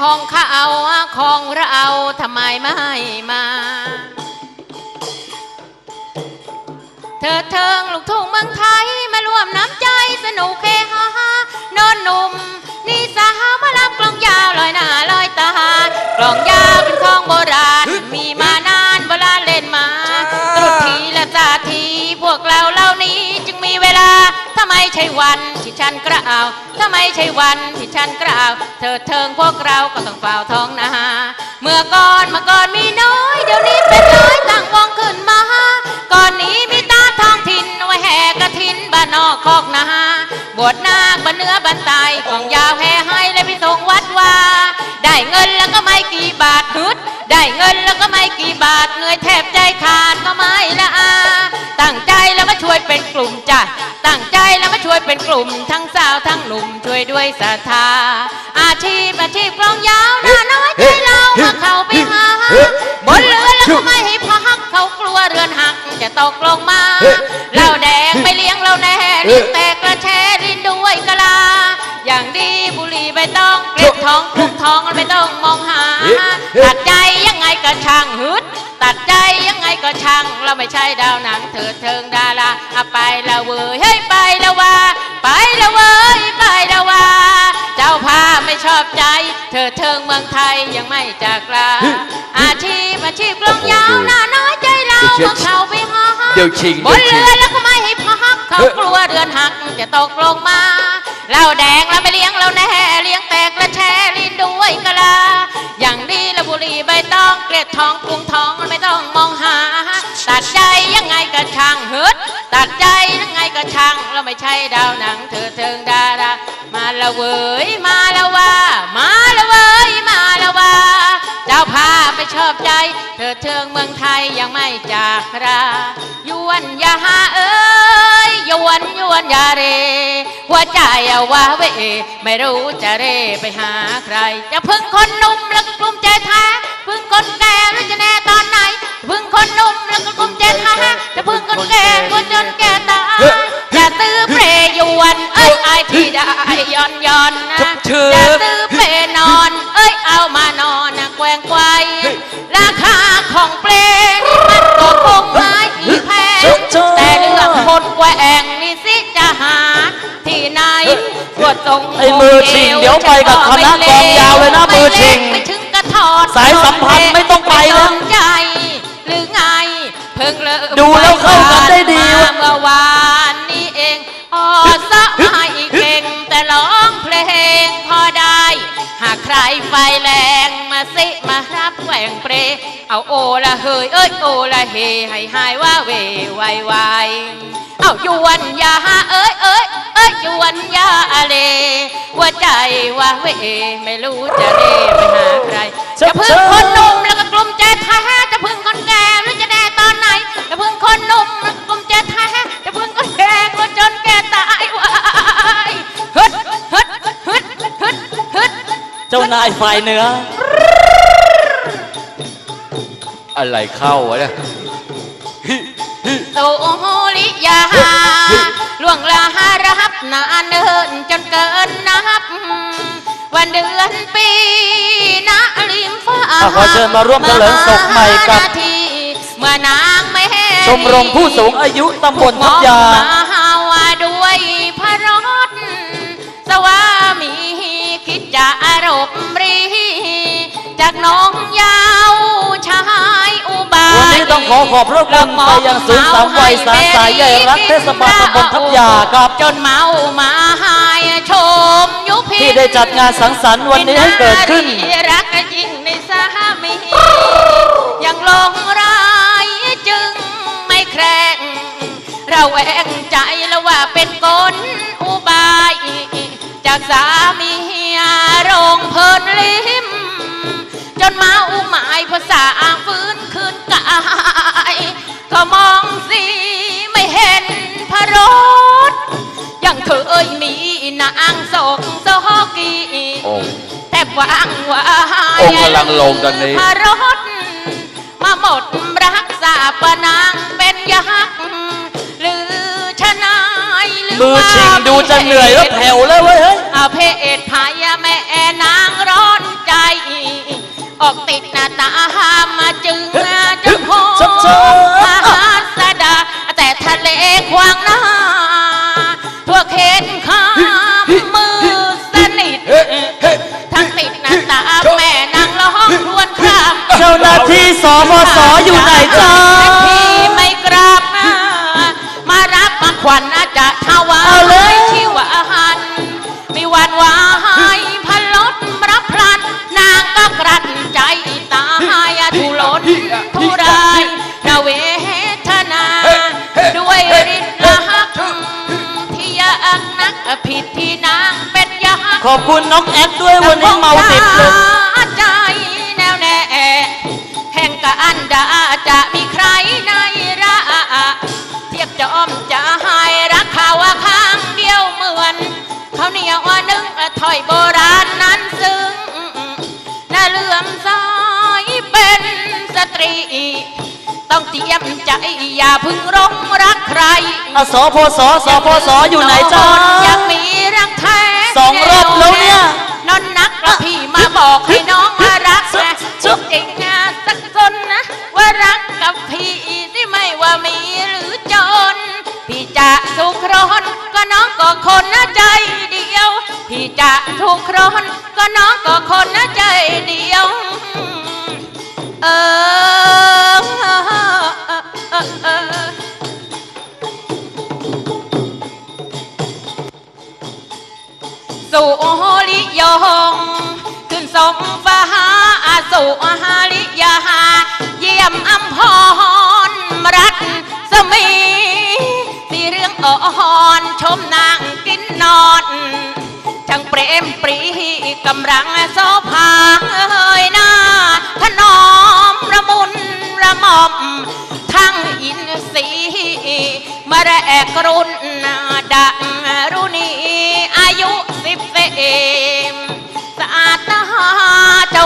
ของเขาของเราทำไมไม่มา เธอเทิงลูกทุ่งเมืองไทยมาร่วมน้ำใจสนุกเฮฮาฮานอนหนุ่ม นี่สาวมาลับกลองยาวลอยหน้าลอยตากลองยาวเป็นของโบราณมีมาน ใช่วันที่ฉันกระเอาถ้าไม่ใช่วันที่ฉันกระเอาเธอเทิงพวกเราก็ต้องเฝ้าท้องนาเมื่อก่อนเมื่อก่อนมีน้อย เดี๋ยวนี้เป็นร้อยต่างวงขึ้นมาก่อนนี้มีตาท้องถิ่นไว้แห่กระถินบ้านนอกคอกนาบวชนาคบ้านเนื้อบ้านตายของยาวแห่ให้เลยไปส่งวัดว่าได้เงินแล้วก็ไม่กี่บาทฮึดได้เงินแล้วก็ไม่กี่บาทเหนื่อยแทบใจขาดก็ไม่ละอาตั้งใจแล้วมาช่วยเป็นกลุ่มจ้ะ ตั้งใจแล้วมาช่วยเป็นกลุ่มทั้งสาวทั้งหนุ่มช่วยด้วยศรัทธา อาชีพอาชีพกลองยาวหน้าน้อยใจเรามาเข้าไปหาบนเรือแล้วก็ไม่ให้พักเขากลัวเรือนหักจะตกลงมาเราแดงไปเลี้ยงเราแน่ลิ้นแต ไม่ต้องเกล็ดทองคุกทองไม่ต้องมองหา ตัดใจยังไงก็ช่างฮึด ตัดใจยังไงก็ช่าง เราไม่ใช่ดาวหนังเถิดเทิงดาราเอาไปละเว้ยเฮ้ยไปละว่า ไปละเว้ยไปละว่าเจ้าพาไม่ชอบใจ เธอเทิงเมืองไทยยังไม่จากลาอาชีพอาชีพกลองยาวหน้าน้อยใจเราเมื่อเขาไปหาเดี๋ยวชิงบเดี๋ยนวชิเรืงอแล้วก็ไม่ให้พักเขากลัวเรือนหักจะตกลงมา เราแดงเราไปเลี้ยงเราแน่เลี้ยงแตกและแช่ลิ้นด้วยกะลา อย่างดีละบุหรีใบตองเกล็ดทองกรุงทองไม่ต้องมองหา ตัดใจยังไงก็ช่างฮึดตัดใจยังไงก็ช่างเราไม่ใช่ดาวหนังเธอเทิงดารามาละเวยมาละว่า มาละเวยมาละว่าเจ้าพาไปชอบใจ เธอเทิงเมืองไทยยังไม่จากรา ยวนยาเอ้ยย วนยวนยาเร หัวใจอะว่าเวไม่รู้จะเรไปหาใคร จะพึ่งคนหนุ่มแล้วก็กลุ่มใจแท้พึ่งคนแก่แล้วจะแน่ตอนไหน พึ่งคนหนุ่มแล้วก็กลุ่มใจแท้จะพึ่งคนแก่คนจนแก่ตายอย่าตื้อเปรยวนเอ้ยไอายที่ได้ย้อนย้อนนะเชิบอย่าตื้อเปรนอน เอ้ยเอามานอนนะแกว่งไกว ทรงไอ้มือชิงเดี๋ยวไปกับคณะกลองยาวเลยนะมือชิงไม่ถึงกระถอดสายสัมพันธ์ไม่ต้องไปนะม่ต้องใจหรือไงเพิ่งเลิกดูแล้วเข้ากันได้ดีมาว่ะเมื่อวานนี้เองออสะไม่เก่งแต่ร้องเพลงพอได้ หากใครไฟแรง มาสิมารับแหว่งเปร เอาโอละเฮยเอ้ยโอละเฮให้หายว่าเวไวไวเอายวนยาเอ้ยเอ้ยเอ้ยยวนยาเลหัวใจว่าเวไม่รู้จะเรไปหาใครจะพึ่งคนหนุ่มแล้วก็กลุ่มใจแท้จะพึ่งคนแก่หรือจะแน่ตอนไหนจะพึ่งคนหนุ่มแล้วก็กลุ่มใจแท้จะพึ่งคนแก่คนจนแก่ตายวายฮึดฮึดฮึดฮึดฮึดเจ้านายฝ่ายเหนือ อะไรเข้าวะเนี่ยโตโหลิยาล่วงลารับนานเนินจนเกินนับ วันเดือนปีนะริมฟ้าอะขอเชิญมาร่วมเถลิงศพใหม่กับนาทีเมื่อนางไม่ชมรมผู้สูงอายุตำบลทับยามองมาว่าด้วยพระรถสวามีคิดจะอารมณ์รีจากน้องยาวชายอุบาวั นี้ต้องขอขอบพระคุณไปยังศูนย์สามวัยสาสายใหญ่รักเทศบาลตำบลทับยาครับจนเมามาหายชมยุพินที่ได้จัดงานสังสรรค์วันนี้ให้เกิดขึ้นรักจริงในสามียังลงร้ายจึงไม่แครงเราแวงใจแล้วว่าเป็นกลอุบาย จากสามีโรงเพลินลิมจนมาอุหมายภาษาฟื้นคืน กายก็มองสิไม่เห็นพระรถยังเคยมีนางโศกโศกีองค์แต่วางไว้องค์กำลังลงตอนนี้ พระรถมาหมดรักษาปนางเป็นยักษ์หรือชนายหรือมือชิงดูว่าจะเหนื่อยแล้วแผ่วแล้วเว้ยเฮ้ยอาเพศพายาแม่นางร้อนใจบอกติดหน้าตามาจึงจะพบชัดเจน มหาสดา แต่ทะเลขวางหน้าทั่วเขตข้ามมือสนิททั้งติดหน้าตาแม่นางร้องครวญคราเจ้าหน้าที่สพสอยู่ไหนจ้า ขอบคุณน้องแอดด้วยวันนี้เมาติดเลยใจแน่วแน่แห่งกะอันดาจะมีใครในระเทียบจอมจะให้รักเขาว่าข้างเดียวเหมือนเขาวเหนียวว่านึงถอยโบราณนั้นซึ้งน่าเลื่อมใสเป็นสตรี ต้องเตรียมใจอย่าเพึ่งร้องรักใครอะสพสสพสอยู่ไหนจ้าอยากมีรักแท้ สองรอบแล้วเนี่ยนอนนักแล้วพี่มาบอกให้น้องมารักนะจุ๊จุบกจริงนะสักคนนะ ว่ารักกับพี่ที่ไม่ว่ามีหรือจน พี่จะทุกข์ร้อนก็น้องก็คนนะใจเดียว พี่จะทุกข์ร้อนก็น้องก็คนนะใจเดียว เออ เออเออเออสู่ลิยง ขึ้นสงฟ้าสู่ฮาลิยา เยี่ยมอัมพรรัตสมีสีเรื่องอ่อนชมนางกินนอนช่างเปรมปรีกำลังโซภาเอ้ยหน้าถนอมระมุนระม่อม ทั้งอินทรีมาแรกรุ่น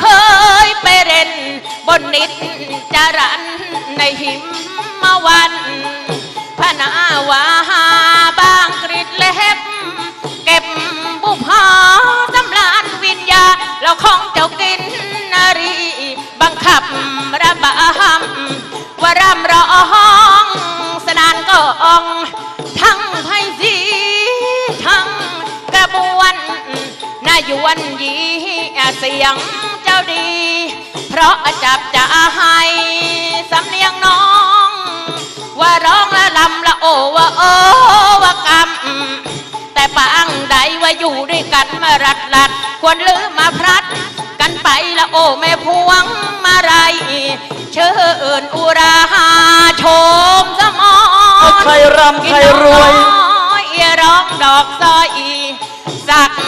เคยไปเล่นบนนิดจารันในหิมมาวันพนาวาบางกริดเล็บ เก็บบุพาสำลานวิญญา เราของเจ้ากินนารี บังคับระบำว่ารำร้องสนานก็องทั้งไพสีทั้งกระบวนนายวนยีเสียง เจ้าดี เพราะจับจะให้สำเนียงน้อง ว่าร้องละลำละโอว่าโอว่ากำแต่ปางใดว่าอยู่ด้วยกันมารัดรัดควรลืมมาพลัด กันไปละโอแม่พวงมาไรเชิญอุราโชมสมอเอานใครรำใครรวยอีร้องดอกซอยสักกะวา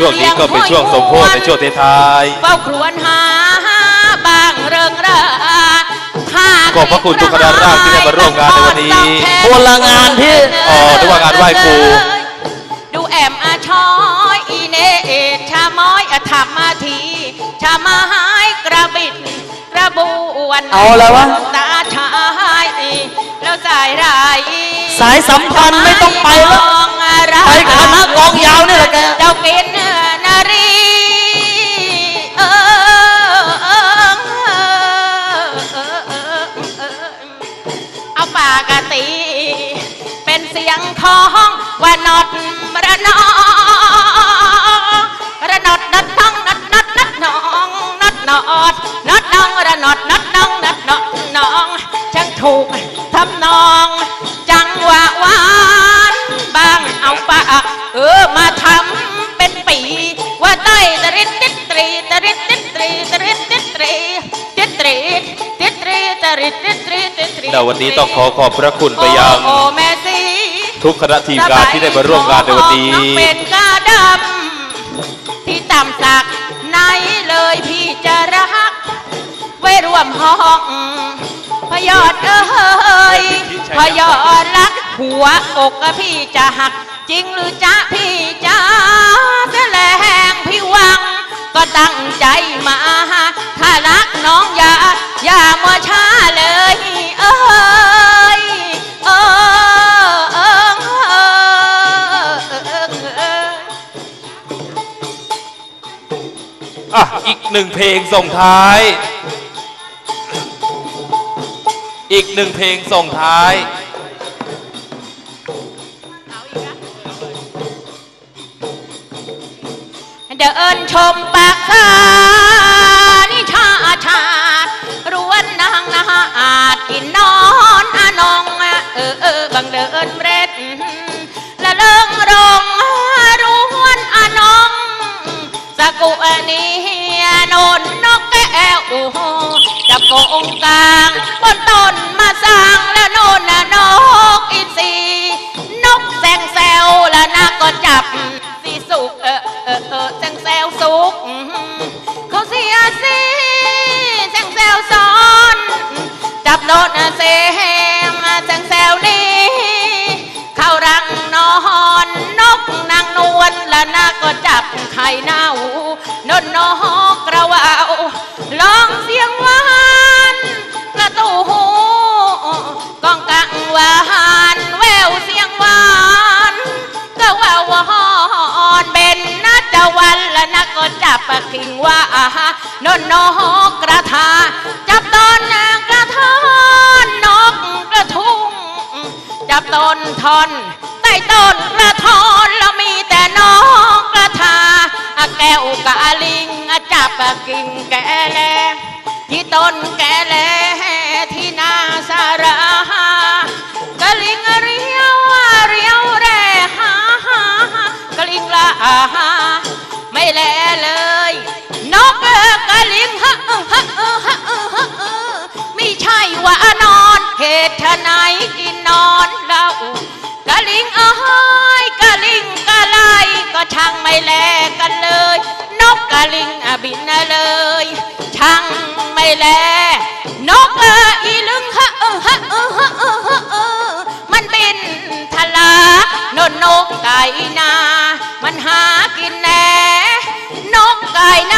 ช่วงนี้ก็เป็นช่วงสมโพธิในช่วงท้ายเฝ้าครวนหาบางเริงราข้าขอบพระคุณทุกคณะราษฎรที่ได้มาร่วมงานในวันนี้คนละงานพี่อ๋อนึกว่างานไหว้ครูดูแอมอาชอยอีเนเอชาม้อยอะธรรมาทีชามาหายกระบิดกระบวนเอาแล้ววะตาชายแล้วสายไรสายสัมพันธ์ไม่ต้องไปแล้ว รีติดตรีๆแต่วันนี้ต้องขอขอบพระคุณไปยัง โอ้แม่สีทุกคณะทีมงานที่ได้มาร่วมงานในวันนี้ องเป็นกาดำที่ต่ำสักไหนเลยพี่จะรัก ไว้ร่วมห้องพยอดเอ้ยพยอดรักหัวอกพี่จะหัก จริงหรือจ๊ะพี่จ้าแสลงพี่หวัง ก็ตั้งใจมา ถ้ารักน้องอย่า อย่ามัวช้าเลย เอ้ยเออเออเออเออเอออะอีกหนึ่งเพลงส่งท้าย อีกหนึ่งเพลงส่งท้าย นชมปากซานิชาชาติรวนนางนาอาจกินนอนอานองเออเออบังเดินเร็ดละเลิงรงรวนอานอง สกุอนีโนนนกแก้วจับโกงกลาง จับโนนน่ะเซงแซงแซวนี่เข้ารังนอนนกนางนวลและนาก็จับไข่เน่านนนกกระวาวร้องเสียงหวานกระตูหูกองกังวานแววเสียงหวานก็ว่าวอนเบนนัดวันและนาก็จับคิงว่า นนนกกระทาจับตอนนาง จับต้นทอนใต้ต้นกระทอนแล้วมีแต่น้องกระทาแก้วกะลิงจับกิ่งแกแลที่ต้นแกแลที่นาสาระกะลิงเรียวเรียวแร่หาหากะลิงละอาหาไม่แลเลยนกกะลิงฮะฮะฮะฮะไม่ใช่ว่า นอนเรากะลิงเอ้ยกะลิงกะไลก็ช่างไม่แลกันเลย นกกะลิงอบินเลย ช่างไม่แล นกเอออีลึงฮะเออฮะเออฮะเออฮะเออมันบินทะลานนนกไก่นา มันหากินแน่นกไก่นา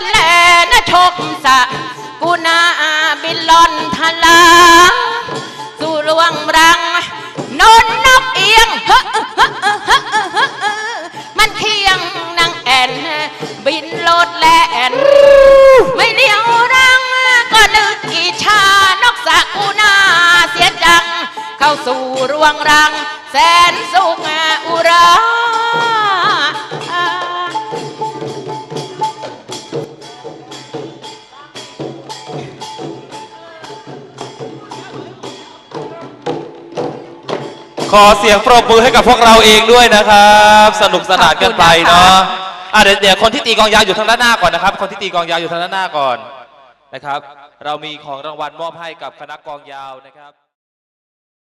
นแหล่นะชมสะกูนาบินลอนทะลาสู่ลวงรังนนนกเอียงเฮมันเคียงนางแอนบินโลดแลนไม่เลี้ยวรังก็นึกอีชานกสะกูนาเสียจัง เข้าสู่รวงรัง แสนสุขอุรา ขอเสียงปรบมือให้กับพวกเราเองด้วยนะครับ สนุกสนานกันไปเนาะอะเดี๋ยวเดี๋ยวคนที่ตีกลองยาวอยู่ทางด้านหน้าก่อนนะครับ คนที่ตีกลองยาวอยู่ทางด้านหน้าก่อนนะครับ เรามีของรางวัลมอบให้กับคณะกลองยาวนะครับ